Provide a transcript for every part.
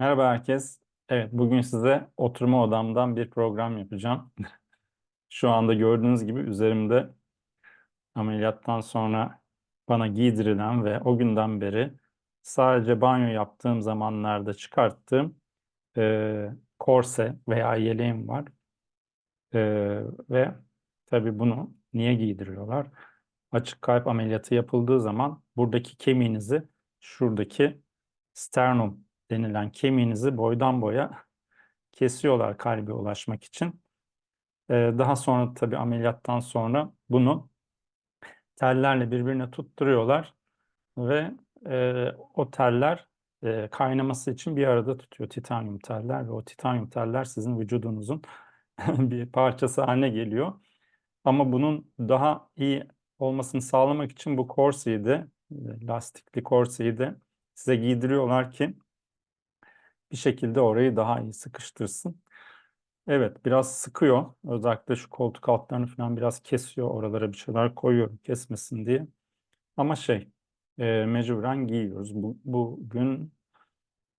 Merhaba herkes. Evet, bugün size oturma odamdan bir program yapacağım. Şu anda gördüğünüz gibi üzerimde ameliyattan sonra bana giydirilen ve o günden beri sadece banyo yaptığım zamanlarda çıkarttığım e, korse veya yeleğim var. E, ve tabii bunu niye giydiriyorlar? Açık kalp ameliyatı yapıldığı zaman buradaki kemiğinizi şuradaki sternum denilen kemiğinizi boydan boya kesiyorlar kalbe ulaşmak için. Ee, daha sonra tabii ameliyattan sonra bunu tellerle birbirine tutturuyorlar ve e, o teller e, kaynaması için bir arada tutuyor titanyum teller ve o titanyum teller sizin vücudunuzun bir parçası haline geliyor. Ama bunun daha iyi olmasını sağlamak için bu korseyi de e, lastikli korseyi de size giydiriyorlar ki bir şekilde orayı daha iyi sıkıştırsın. Evet biraz sıkıyor. Özellikle şu koltuk altlarını falan biraz kesiyor. Oralara bir şeyler koyuyorum kesmesin diye. Ama şey e, mecburen giyiyoruz. Bu, bugün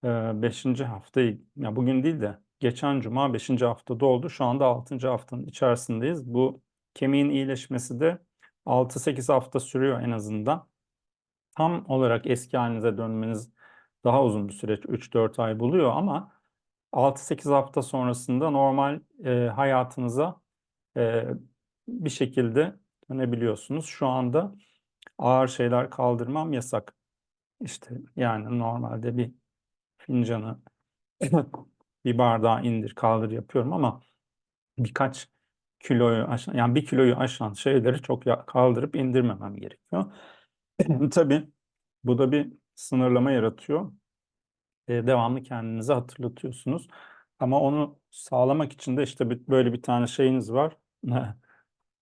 5. E, haftayı ya bugün değil de geçen cuma 5. haftada oldu. Şu anda 6. haftanın içerisindeyiz. Bu kemiğin iyileşmesi de 6-8 hafta sürüyor en azından. Tam olarak eski halinize dönmeniz daha uzun bir süreç 3-4 ay buluyor ama 6-8 hafta sonrasında normal e, hayatınıza e, bir şekilde dönebiliyorsunuz. Şu anda ağır şeyler kaldırmam yasak. İşte yani normalde bir fincanı bir bardağı indir kaldır yapıyorum ama birkaç kiloyu aşan yani bir kiloyu aşan şeyleri çok kaldırıp indirmemem gerekiyor. Tabii bu da bir sınırlama yaratıyor. E, devamlı kendinize hatırlatıyorsunuz. Ama onu sağlamak için de işte böyle bir tane şeyiniz var.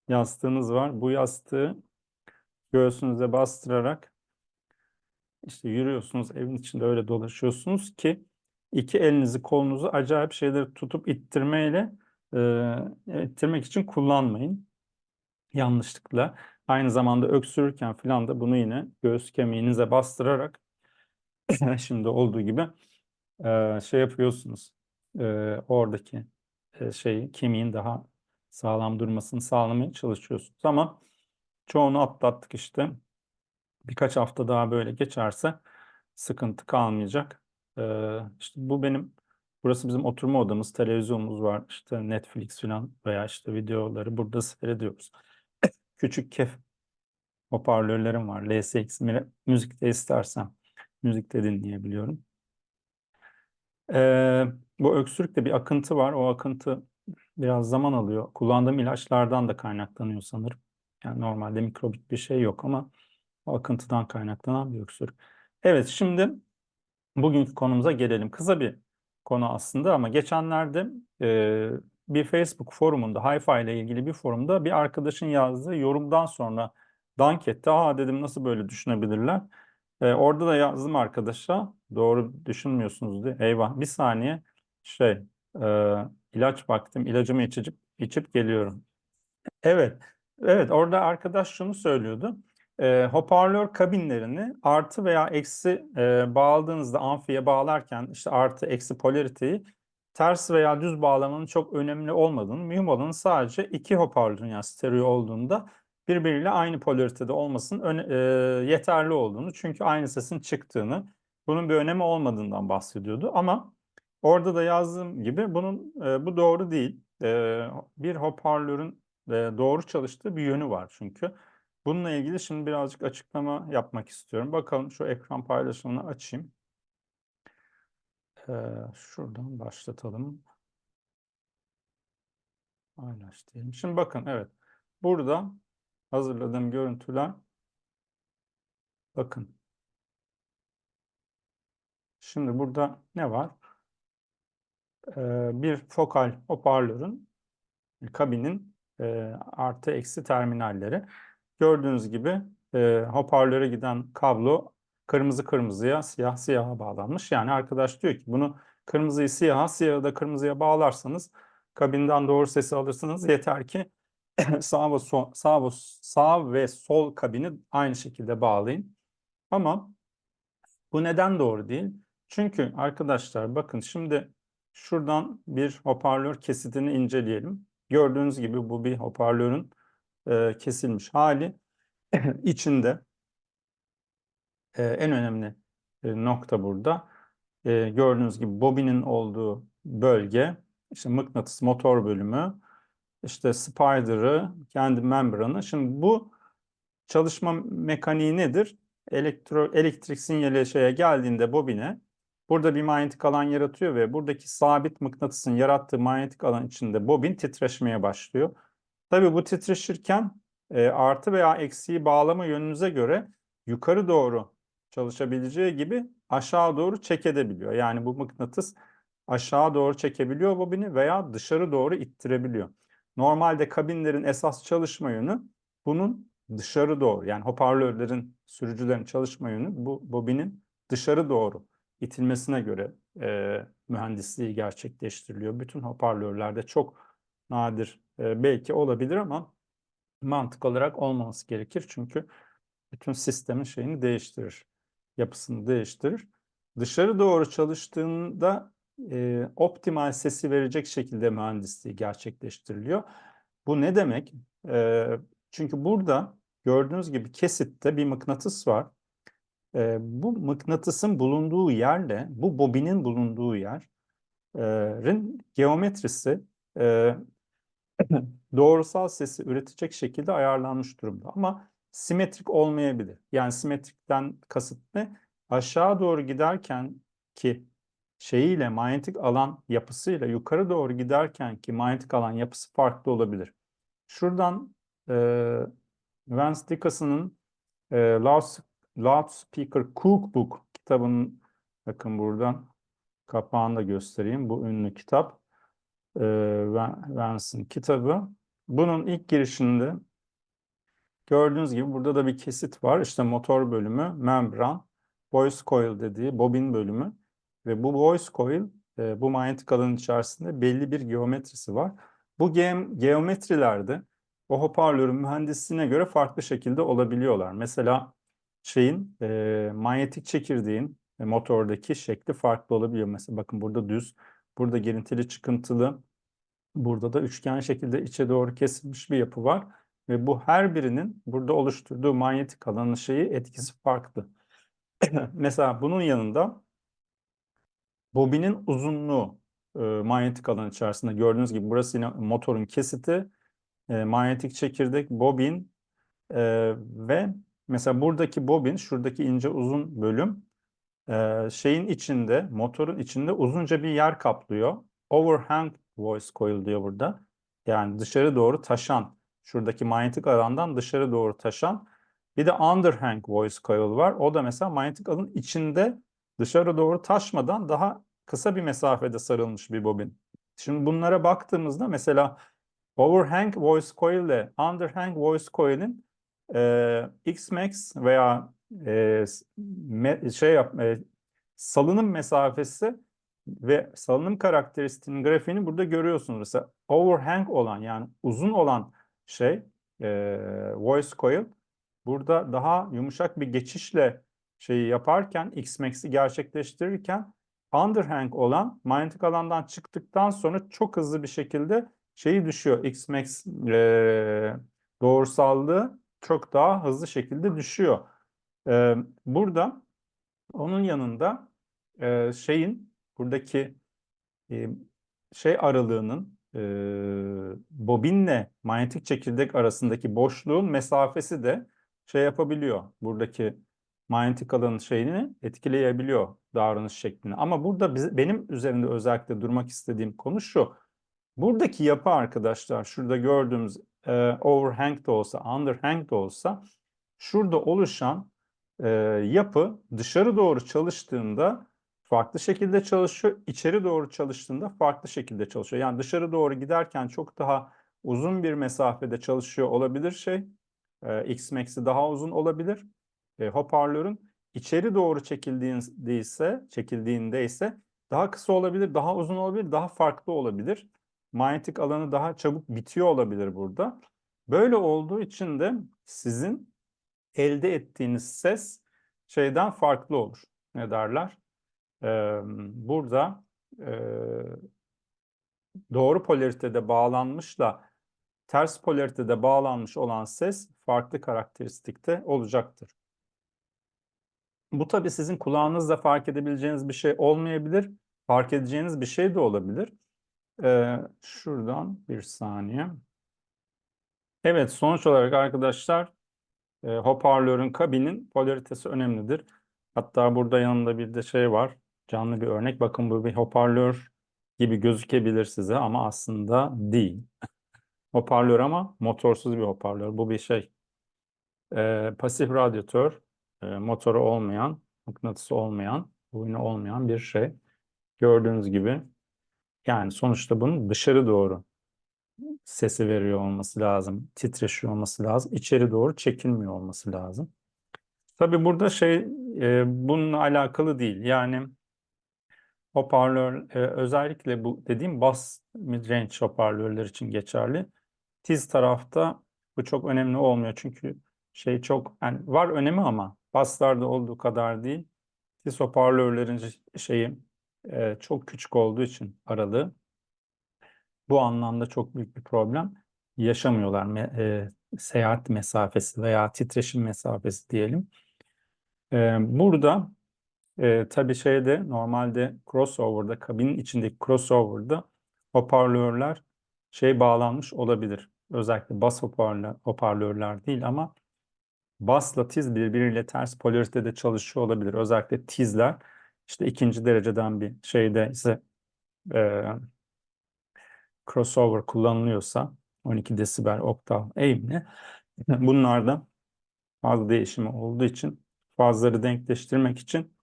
Yastığınız var. Bu yastığı göğsünüze bastırarak işte yürüyorsunuz, evin içinde öyle dolaşıyorsunuz ki iki elinizi kolunuzu acayip şeyleri tutup ittirmeyle e, ittirmek için kullanmayın. Yanlışlıkla. Aynı zamanda öksürürken falan da bunu yine göğüs kemiğinize bastırarak şimdi olduğu gibi e, şey yapıyorsunuz. E, oradaki e, şeyi kemiğin daha sağlam durmasını sağlamaya çalışıyorsunuz. Ama çoğunu atlattık işte. Birkaç hafta daha böyle geçerse sıkıntı kalmayacak. E, işte bu benim Burası bizim oturma odamız, televizyonumuz var, işte Netflix falan veya işte videoları burada seyrediyoruz. Küçük kef hoparlörlerim var. LSX müzik de istersem müzik de dinleyebiliyorum. Ee, bu öksürükte bir akıntı var. O akıntı biraz zaman alıyor. Kullandığım ilaçlardan da kaynaklanıyor sanırım. Yani normalde mikrobik bir şey yok ama o akıntıdan kaynaklanan bir öksürük. Evet şimdi bugünkü konumuza gelelim. Kısa bir konu aslında ama geçenlerde e, bir Facebook forumunda, Hi-Fi ile ilgili bir forumda bir arkadaşın yazdığı yorumdan sonra dank etti. Aa dedim nasıl böyle düşünebilirler? E, orada da yazdım arkadaşa. Doğru düşünmüyorsunuz diye. Eyvah bir saniye şey e, ilaç baktım ilacımı içip, içip geliyorum. Evet. Evet orada arkadaş şunu söylüyordu. E, hoparlör kabinlerini artı veya eksi e, bağladığınızda amfiye bağlarken işte artı eksi polariteyi ters veya düz bağlamanın çok önemli olmadığını, mühim olanın sadece iki hoparlörün yani stereo olduğunda birbiriyle aynı polaritede olmasının e, yeterli olduğunu çünkü aynı sesin çıktığını bunun bir önemi olmadığından bahsediyordu ama orada da yazdığım gibi bunun e, bu doğru değil. E, bir hoparlörün e, doğru çalıştığı bir yönü var çünkü. Bununla ilgili şimdi birazcık açıklama yapmak istiyorum. Bakalım şu ekran paylaşımını açayım. Ee, şuradan başlatalım. Paylaş diyelim. Şimdi bakın evet. Burada hazırladığım görüntüler bakın. Şimdi burada ne var? Ee, bir fokal hoparlörün kabinin e, artı eksi terminalleri. Gördüğünüz gibi e, hoparlöre giden kablo kırmızı kırmızıya, siyah siyaha bağlanmış. Yani arkadaş diyor ki bunu kırmızıyı siyaha, siyahı da kırmızıya bağlarsanız kabinden doğru sesi alırsınız. Yeter ki sağ ve sol, sağ ve sağ ve sol kabini aynı şekilde bağlayın. Ama bu neden doğru değil? Çünkü arkadaşlar bakın şimdi şuradan bir hoparlör kesitini inceleyelim. Gördüğünüz gibi bu bir hoparlörün e, kesilmiş hali. İçinde e, en önemli e, nokta burada. E, gördüğünüz gibi bobinin olduğu bölge, işte mıknatıs motor bölümü, işte spider'ı, kendi membranı. Şimdi bu çalışma mekaniği nedir? Elektro, elektrik sinyali şeye geldiğinde bobine burada bir manyetik alan yaratıyor ve buradaki sabit mıknatısın yarattığı manyetik alan içinde bobin titreşmeye başlıyor. Tabii bu titreşirken e, artı veya eksiği bağlama yönünüze göre yukarı doğru çalışabileceği gibi aşağı doğru çekebiliyor. Yani bu mıknatıs aşağı doğru çekebiliyor bobini veya dışarı doğru ittirebiliyor. Normalde kabinlerin esas çalışma yönü bunun dışarı doğru yani hoparlörlerin, sürücülerin çalışma yönü bu bobinin dışarı doğru itilmesine göre e, mühendisliği gerçekleştiriliyor. Bütün hoparlörlerde çok nadir e, belki olabilir ama mantık olarak olmaması gerekir. Çünkü bütün sistemin şeyini değiştirir, yapısını değiştirir. Dışarı doğru çalıştığında e, optimal sesi verecek şekilde mühendisliği gerçekleştiriliyor. Bu ne demek? E, çünkü burada gördüğünüz gibi kesitte bir mıknatıs var. E, bu mıknatısın bulunduğu yerle bu bobinin bulunduğu yerin geometrisi e, doğrusal sesi üretecek şekilde ayarlanmış durumda. Ama simetrik olmayabilir. Yani simetrikten kasıt ne? Aşağı doğru giderken ki şeyiyle manyetik alan yapısıyla yukarı doğru giderken ki manyetik alan yapısı farklı olabilir. Şuradan e, Vance Dickerson'ın e, Loud, Loudspeaker Cookbook kitabının bakın buradan kapağını da göstereyim. Bu ünlü kitap. E, Vance'ın kitabı. Bunun ilk girişinde gördüğünüz gibi burada da bir kesit var. İşte motor bölümü, membran, voice coil dediği bobin bölümü ve bu voice coil e, bu manyetik alanın içerisinde belli bir geometrisi var. Bu ge geometrilerde o hoparlörün mühendisliğine göre farklı şekilde olabiliyorlar. Mesela şeyin e, manyetik çekirdeğin e, motordaki şekli farklı olabiliyor. Mesela bakın burada düz, burada girintili çıkıntılı, burada da üçgen şekilde içe doğru kesilmiş bir yapı var. Ve bu her birinin burada oluşturduğu manyetik alanın şeyi etkisi farklı. Mesela bunun yanında bobinin uzunluğu e, manyetik alan içerisinde gördüğünüz gibi burası yine motorun kesiti, e, manyetik çekirdek, bobin e, ve mesela buradaki bobin, şuradaki ince uzun bölüm e, şeyin içinde, motorun içinde uzunca bir yer kaplıyor. Overhang voice coil diyor burada. Yani dışarı doğru taşan, şuradaki manyetik alandan dışarı doğru taşan. Bir de underhang voice coil var. O da mesela manyetik alanın içinde dışarı doğru taşmadan daha kısa bir mesafede sarılmış bir bobin. Şimdi bunlara baktığımızda mesela overhang voice coil ile underhang voice coil'in e, X-max veya e, me, şey yap, e, salınım mesafesi ve salınım karakteristiğinin grafiğini burada görüyorsunuz. Mesela overhang olan yani uzun olan şey e, voice coil burada daha yumuşak bir geçişle şeyi yaparken X-max'i gerçekleştirirken underhang olan manyetik alandan çıktıktan sonra çok hızlı bir şekilde şeyi düşüyor. X-max e, doğrusallığı çok daha hızlı şekilde düşüyor. E, burada onun yanında e, şeyin buradaki e, şey aralığının e, bobinle manyetik çekirdek arasındaki boşluğun mesafesi de şey yapabiliyor. Buradaki manyetik alanın şeyini etkileyebiliyor davranış şeklini. Ama burada biz, benim üzerinde özellikle durmak istediğim konu şu. Buradaki yapı arkadaşlar şurada gördüğümüz e, overhang de olsa, underhang de olsa şurada oluşan e, yapı dışarı doğru çalıştığında farklı şekilde çalışıyor. içeri doğru çalıştığında farklı şekilde çalışıyor. Yani dışarı doğru giderken çok daha uzun bir mesafede çalışıyor olabilir şey. E, X-Max'i daha uzun olabilir. E, hoparlörün içeri doğru çekildiğinde çekildiğinde ise daha kısa olabilir, daha uzun olabilir, daha farklı olabilir. Manyetik alanı daha çabuk bitiyor olabilir burada. Böyle olduğu için de sizin elde ettiğiniz ses şeyden farklı olur. Ne derler? Ee, burada e, doğru polaritede bağlanmışla ters polaritede bağlanmış olan ses farklı karakteristikte olacaktır. Bu tabii sizin kulağınızla fark edebileceğiniz bir şey olmayabilir. Fark edeceğiniz bir şey de olabilir. Ee, şuradan bir saniye. Evet, sonuç olarak arkadaşlar e, hoparlörün kabinin polaritesi önemlidir. Hatta burada yanında bir de şey var. Canlı bir örnek. Bakın bu bir hoparlör gibi gözükebilir size ama aslında değil. Hoparlör ama motorsuz bir hoparlör. Bu bir şey. E, pasif radyatör, e, motoru olmayan, mıknatısı olmayan, boynu olmayan bir şey. Gördüğünüz gibi yani sonuçta bunun dışarı doğru sesi veriyor olması lazım, titreşiyor olması lazım, içeri doğru çekilmiyor olması lazım. Tabii burada şey e, bununla alakalı değil. Yani hoparlör e, özellikle bu dediğim bas midrange hoparlörler için geçerli. Tiz tarafta bu çok önemli olmuyor çünkü şey çok yani var önemi ama baslarda olduğu kadar değil. Tiz hoparlörlerin şeyi e, çok küçük olduğu için aralığı bu anlamda çok büyük bir problem yaşamıyorlar. E, seyahat mesafesi veya titreşim mesafesi diyelim. E, burada e, tabii şeyde normalde crossover'da kabinin içindeki crossover'da hoparlörler şey bağlanmış olabilir. Özellikle bas hoparlör, hoparlörler değil ama basla tiz birbiriyle ters polaritede çalışıyor olabilir. Özellikle tizler işte ikinci dereceden bir şeyde ise e, crossover kullanılıyorsa 12 desibel oktav eğimli bunlarda faz değişimi olduğu için fazları denkleştirmek için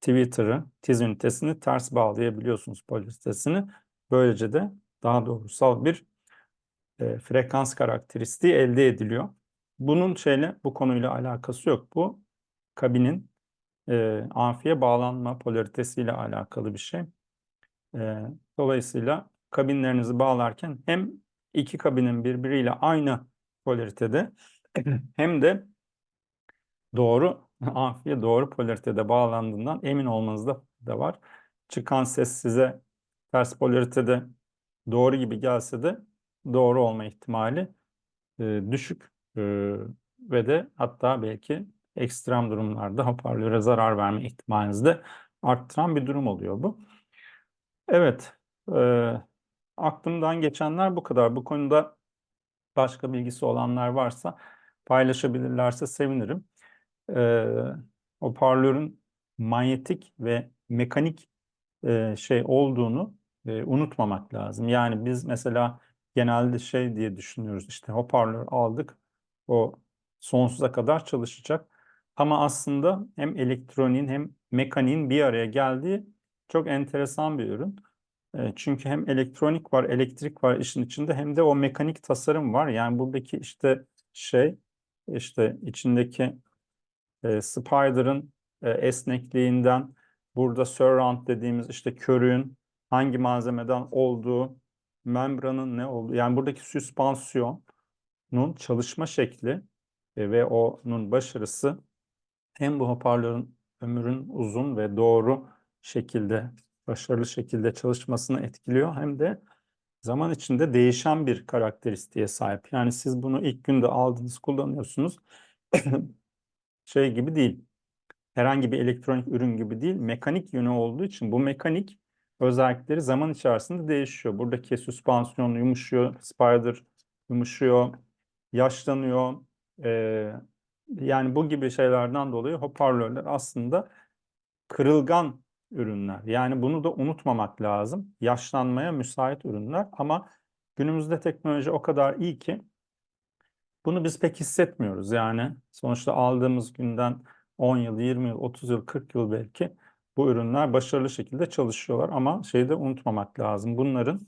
Twitter'ı, tiz ünitesini ters bağlayabiliyorsunuz polaritesini. Böylece de daha doğrusal bir e, frekans karakteristiği elde ediliyor. Bunun şeyle bu konuyla alakası yok. Bu kabinin e, amfiye bağlanma polaritesiyle alakalı bir şey. E, dolayısıyla kabinlerinizi bağlarken hem iki kabinin birbiriyle aynı polaritede hem de doğru amfiye doğru polaritede bağlandığından emin olmanızda da var. Çıkan ses size ters polaritede doğru gibi gelse de doğru olma ihtimali e, düşük e, ve de hatta belki ekstrem durumlarda hoparlöre zarar verme ihtimalinizi de arttıran bir durum oluyor bu. Evet, e, aklımdan geçenler bu kadar. Bu konuda başka bilgisi olanlar varsa paylaşabilirlerse sevinirim. E, hoparlörün manyetik ve mekanik e, şey olduğunu e, unutmamak lazım. Yani biz mesela genelde şey diye düşünüyoruz işte hoparlör aldık o sonsuza kadar çalışacak. Ama aslında hem elektroniğin hem mekaniğin bir araya geldiği çok enteresan bir ürün. E, çünkü hem elektronik var, elektrik var işin içinde hem de o mekanik tasarım var. Yani buradaki işte şey işte içindeki e, Spider'ın e, esnekliğinden burada surround dediğimiz işte körüğün hangi malzemeden olduğu, membranın ne olduğu yani buradaki süspansiyonun çalışma şekli e, ve onun başarısı hem bu hoparlörün ömrün uzun ve doğru şekilde, başarılı şekilde çalışmasını etkiliyor hem de zaman içinde değişen bir karakteristiğe sahip. Yani siz bunu ilk günde aldınız, kullanıyorsunuz. şey gibi değil. Herhangi bir elektronik ürün gibi değil. Mekanik yönü olduğu için bu mekanik özellikleri zaman içerisinde değişiyor. Buradaki süspansiyon yumuşuyor, spider yumuşuyor, yaşlanıyor. Ee, yani bu gibi şeylerden dolayı hoparlörler aslında kırılgan ürünler. Yani bunu da unutmamak lazım. Yaşlanmaya müsait ürünler ama günümüzde teknoloji o kadar iyi ki bunu biz pek hissetmiyoruz. Yani sonuçta aldığımız günden 10 yıl, 20 yıl, 30 yıl, 40 yıl belki bu ürünler başarılı şekilde çalışıyorlar ama şeyi de unutmamak lazım. Bunların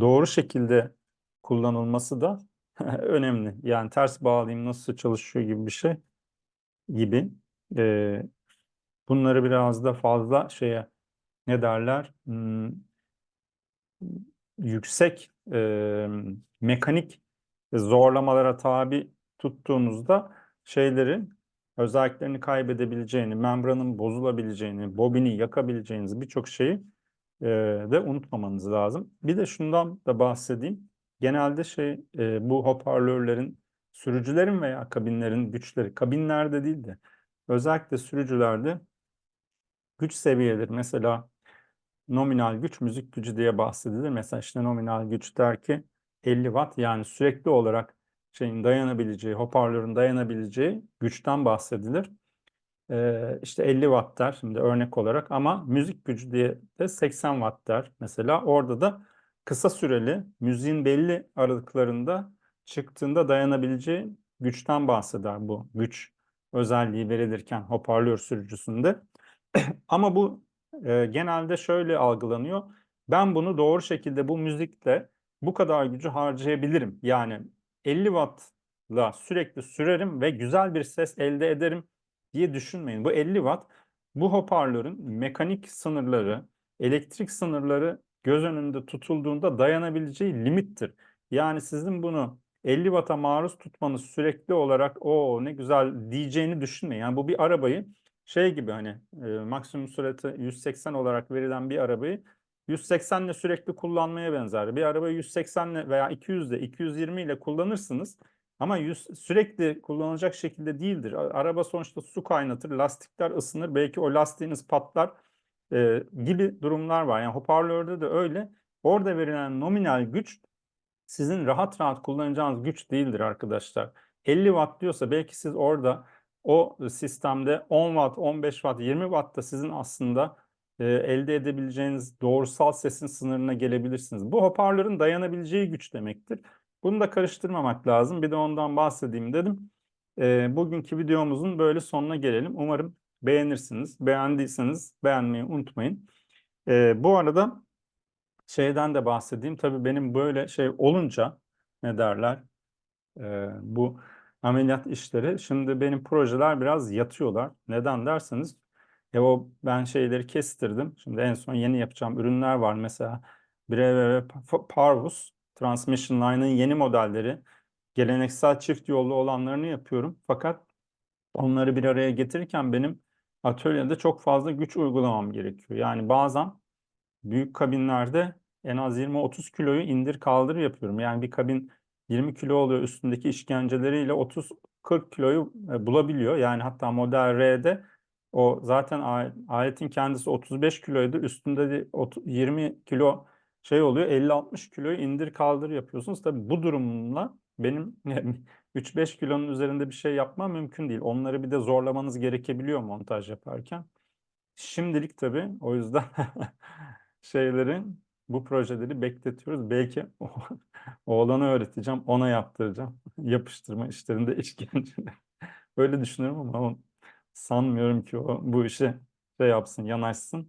doğru şekilde kullanılması da önemli. Yani ters bağlayayım nasıl çalışıyor gibi bir şey gibi. Ee, bunları biraz da fazla şeye ne derler hmm, yüksek e, mekanik zorlamalara tabi tuttuğunuzda şeylerin özelliklerini kaybedebileceğini, membranın bozulabileceğini, bobini yakabileceğiniz birçok şeyi e, de unutmamanız lazım. Bir de şundan da bahsedeyim. Genelde şey e, bu hoparlörlerin, sürücülerin veya kabinlerin güçleri, kabinlerde değil de özellikle sürücülerde güç seviyeleri mesela nominal güç, müzik gücü diye bahsedilir. Mesela işte nominal güç der ki 50 watt yani sürekli olarak şeyin dayanabileceği, hoparlörün dayanabileceği güçten bahsedilir. Ee, işte 50 watt der şimdi örnek olarak ama müzik gücü diye de 80 watt der. Mesela orada da kısa süreli müziğin belli aralıklarında çıktığında dayanabileceği güçten bahseder bu güç özelliği verilirken hoparlör sürücüsünde. Ama bu e, genelde şöyle algılanıyor. Ben bunu doğru şekilde bu müzikle bu kadar gücü harcayabilirim. Yani 50 wattla sürekli sürerim ve güzel bir ses elde ederim diye düşünmeyin. Bu 50 watt bu hoparlörün mekanik sınırları, elektrik sınırları göz önünde tutulduğunda dayanabileceği limittir. Yani sizin bunu 50 watt'a maruz tutmanız sürekli olarak o ne güzel diyeceğini düşünmeyin. Yani bu bir arabayı şey gibi hani e, maksimum sürati 180 olarak verilen bir arabayı 180 ile sürekli kullanmaya benzer. Bir arabayı 180 ile veya 200 ile 220 ile kullanırsınız. Ama 100, sürekli kullanılacak şekilde değildir. Araba sonuçta su kaynatır, lastikler ısınır, belki o lastiğiniz patlar e, gibi durumlar var. Yani hoparlörde de öyle. Orada verilen nominal güç sizin rahat rahat kullanacağınız güç değildir arkadaşlar. 50 watt diyorsa belki siz orada o sistemde 10 watt, 15 watt, 20 watt da sizin aslında e, elde edebileceğiniz doğrusal sesin sınırına gelebilirsiniz. Bu hoparlörün dayanabileceği güç demektir. Bunu da karıştırmamak lazım. Bir de ondan bahsedeyim dedim. E, bugünkü videomuzun böyle sonuna gelelim. Umarım beğenirsiniz. Beğendiyseniz beğenmeyi unutmayın. E, bu arada şeyden de bahsedeyim. Tabii benim böyle şey olunca ne derler? E, bu ameliyat işleri. Şimdi benim projeler biraz yatıyorlar. Neden derseniz e o ben şeyleri kestirdim. Şimdi en son yeni yapacağım ürünler var. Mesela Breve Parvus Transmission Line'ın yeni modelleri. Geleneksel çift yollu olanlarını yapıyorum. Fakat onları bir araya getirirken benim atölyede çok fazla güç uygulamam gerekiyor. Yani bazen büyük kabinlerde en az 20-30 kiloyu indir kaldır yapıyorum. Yani bir kabin 20 kilo oluyor üstündeki işkenceleriyle 30-40 kiloyu e, bulabiliyor. Yani hatta Model R'de o zaten aletin kendisi 35 kiloydu. Üstünde de 20 kilo şey oluyor 50-60 kiloyu indir kaldır yapıyorsunuz. Tabii bu durumla benim 3-5 kilonun üzerinde bir şey yapmam mümkün değil. Onları bir de zorlamanız gerekebiliyor montaj yaparken. Şimdilik tabii o yüzden şeyleri bu projeleri bekletiyoruz. Belki oğlana öğreteceğim, ona yaptıracağım. Yapıştırma işlerinde işkence. Öyle düşünüyorum ama sanmıyorum ki o bu işe şey yapsın, yanaşsın.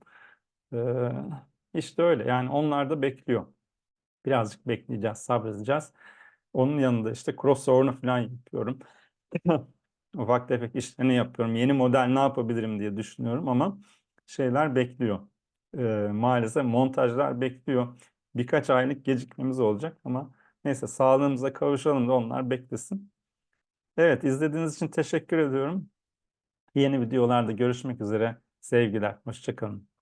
Ee, işte öyle. Yani onlar da bekliyor. Birazcık bekleyeceğiz, sabredeceğiz. Onun yanında işte crossover'ını falan yapıyorum. Ufak tefek işlerini yapıyorum. Yeni model ne yapabilirim diye düşünüyorum ama şeyler bekliyor. Ee, maalesef montajlar bekliyor. Birkaç aylık gecikmemiz olacak ama neyse sağlığımıza kavuşalım da onlar beklesin. Evet izlediğiniz için teşekkür ediyorum. Yeni videolarda görüşmek üzere. Sevgiler. Hoşçakalın.